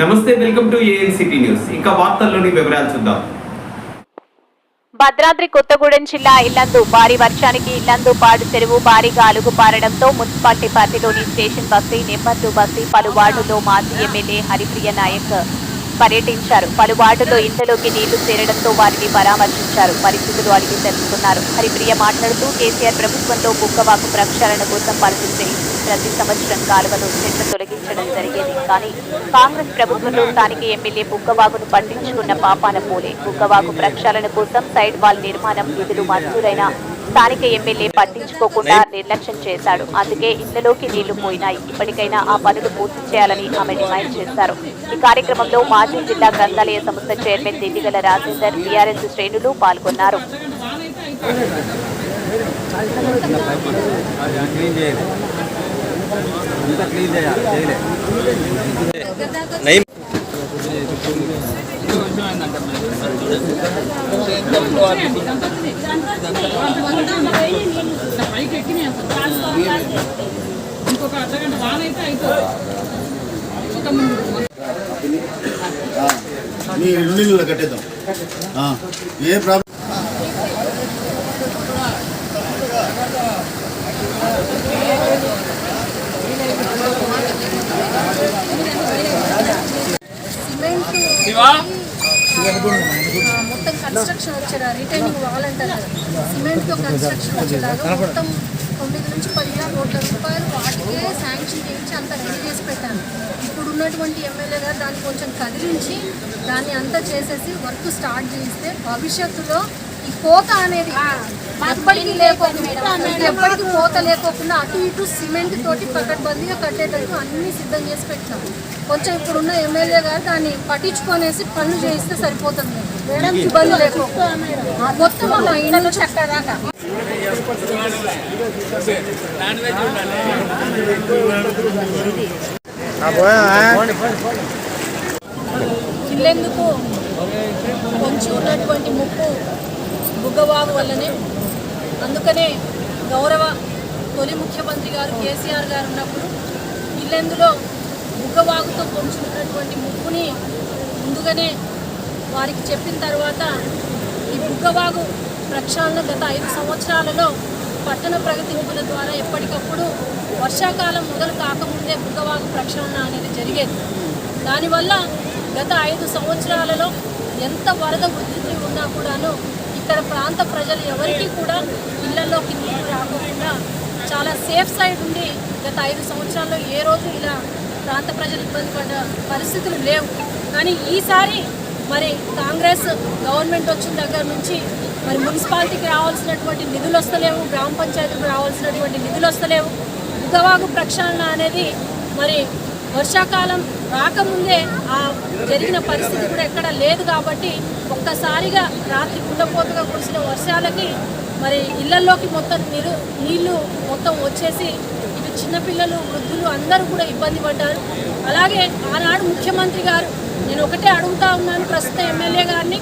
నమస్తే welcome to ANCT news. ఇంకా వార్తల్లోని వివరాలు చూద్దాం. భద్రాద్రి కొత్తగూడెం జిల్లా ఇల్లందు భారీ వర్షానికి ఇల్లందు పాడు చెరువు భారీగా అలుగు పారడంతో మున్సిపాలిటీ పరిధిలోని స్టేషన్ బస్తీ నెంబర్ బస్తీ పలు వార్డుల్లో మాజీ ఎమ్మెల్యే హరిప్రియ నాయక్ పర్యటించారు. పలు వార్డుల్లో ఇంట్లోకి నీళ్ళు చేరడంతో వారిని పరామర్శించారు. పరిస్థితులు అడిగి తెలుసుకున్నారు. హరిప్రియ మాట్లాడుతూ కేసీఆర్ ప్రభుత్వంలో బుక్కవాకు ప్రక్షాళన కోసం పరిస్థితి ప్రతి సంవత్సరం కాలువలు చెట్లు తొలగించడం జరిగేది. కానీ కాంగ్రెస్ ప్రభుత్వంలో స్థానిక ఎమ్మెల్యే బుక్కవాగును పట్టించుకున్న పాపాన పోలే. బుక్కవాగు ప్రక్షాళన కోసం సైడ్ వాల్ నిర్మాణం నిధులు మంజూరైన స్థానిక ఎమ్మెల్యే పట్టించుకోకుండా నిర్లక్ష్యం చేశాడు. అందుకే ఇళ్ళలోకి నీళ్ళు పోయినాయి. ఇప్పటికైనా ఆ పనులు పూర్తి చేయాలని ఆమె డిమాండ్ చేశారు. ఈ కార్యక్రమంలో మాజీ జిల్లా గ్రంథాలయ సంస్థ చైర్మన్ దిద్దిగల రాజేందర్ టీఆర్ఎస్ శ్రేణులు పాల్గొన్నారు. క్లీన్ చేయాలి అంతా క్లీన్ చేయాలి చేయలే ఇంకొక అర్ధగంట వాన అయితే అయిపోతుంది ఒక ముందు మీ రెండు నీళ్ళు కట్టేద్దాం. ఏ ప్రాబ్లం? మొత్తం కన్స్ట్రక్షన్ వచ్చేలా రిటైనింగ్ వాల్ అంటారు కదా సిమెంట్తో కన్స్ట్రక్షన్ వచ్చేలాగా మొత్తం తొమ్మిది నుంచి పదిహేను కోట్ల రూపాయలు వాటికే శాంక్షన్ చేయించి అంత రెడీ చేసి పెట్టాను. ఇప్పుడు ఉన్నటువంటి ఎమ్మెల్యే గారు దాన్ని కొంచెం కదిలించి దాన్ని అంతా చేసేసి వర్క్ స్టార్ట్ చేయిస్తే భవిష్యత్తులో ఈ కోత అనేది ఎప్పటికీ లేకోకుండా ఎప్పటికీ కోత లేకోకుండా అటు ఇటు సిమెంట్ తోటి పకడ్బందీగా కట్టేటట్టు అన్ని సిద్ధం చేసి పెట్టాము. కొంచెం ఇప్పుడున్న ఎమ్మెల్యే గారు దాన్ని పట్టించుకొనేసి పనులు చేయిస్తే సరిపోతుంది. మేడం ఇబ్బంది లేకోకుండా మొత్తం మా ఇంట్లో చక్కదాకా ఇల్లెందుకు? కొంచెం ఉన్నటువంటి ముప్పు బుగ్గవాగు వల్లనే అందుకనే గౌరవ తొలి ముఖ్యమంత్రి గారు కేసీఆర్ గారు ఉన్నప్పుడు ఇల్లెందులో ముగ్గవాగుతో పొంచుకున్నటువంటి ముప్పుని ముందుగానే వారికి చెప్పిన తర్వాత ఈ బుగ్గవాగు ప్రక్షాళన గత ఐదు సంవత్సరాలలో పట్టణ ప్రగతి నిపుణుల ద్వారా ఎప్పటికప్పుడు వర్షాకాలం మొదలు కాకముందే బుగ్గవాగు ప్రక్షాళన అనేది జరిగేది. దానివల్ల గత ఐదు సంవత్సరాలలో ఎంత వరద ఉధృతి ఉన్నా కూడాను ఇక్కడ ప్రాంత ప్రజలు ఎవరికీ కూడా ఇళ్ళలోకి నీరు రాకుండా చాలా సేఫ్ సైడ్ ఉండి గత ఐదు సంవత్సరాల్లో ఏ రోజు ఇలా ప్రాంత ప్రజలు ఇబ్బంది పడ్డ పరిస్థితులు లేవు. కానీ ఈసారి మరి కాంగ్రెస్ గవర్నమెంట్ వచ్చిన దగ్గర నుంచి మరి మున్సిపాలిటీకి రావాల్సినటువంటి నిధులు వస్తలేవు గ్రామ పంచాయతీకి రావాల్సినటువంటి నిధులు వస్తలేవు. ఉగవాగు ప్రక్షాళన అనేది మరి వర్షాకాలం రాకముందే ఆ జరిగిన పరిస్థితి కూడా ఎక్కడ లేదు కాబట్టి ఒక్కసారిగా రాత్రి గుండపోతగా కురిసిన వర్షాలకి మరి ఇళ్ళలోకి మొత్తం నీరు నీళ్ళు మొత్తం వచ్చేసి ఇటు చిన్నపిల్లలు వృద్ధులు అందరూ కూడా ఇబ్బంది పడ్డారు. అలాగే ఆనాడు ముఖ్యమంత్రి గారు నేను ఒకటే అడుగుతా ఉన్నాను ప్రస్తుత ఎమ్మెల్యే గారిని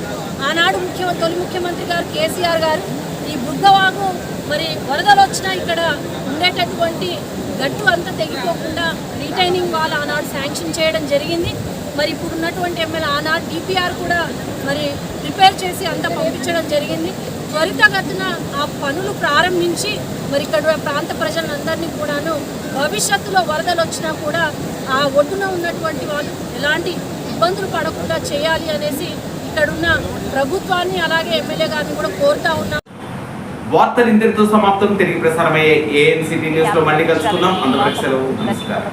ఆనాడు ముఖ్య తొలి ముఖ్యమంత్రి గారు కేసీఆర్ గారు ఈ బుద్ధవాగు మరి వరదలు వచ్చినా ఇక్కడ ఉండేటటువంటి గట్టు అంతా తెగిపోకుండా రీటైనింగ్ వాళ్ళు ఆనాడు శాంక్షన్ చేయడం జరిగింది. మరి ఇప్పుడు ఉన్నటువంటి ఎమ్మెల్యే ఆనాడు డిపిఆర్ కూడా మరి ప్రిపేర్ చేసి అంతా పంపించడం జరిగింది. త్వరితగతిన ఆ పనులు ప్రారంభించి మరి ఇక్కడ ప్రాంత ప్రజలందరినీ కూడాను భవిష్యత్తులో వరదలు వచ్చినా కూడా ఆ ఒడ్డున ఉన్నటువంటి వాళ్ళు ఎలాంటి ఇబ్బందులు పడకుండా చేయాలి అనేసి ఇక్కడున్న ప్రభుత్వాన్ని అలాగే ఎమ్మెల్యే గారిని కూడా కోరుతా ఉన్నాం వార్తలు ఇంతటితో సమాప్తం. తిరిగి ప్రసారమయ్యే ఏఎన్సిటీ న్యూస్లో మళ్ళీ కలుసుకుందాం. అందరికీ సెలవు. నమస్కారం.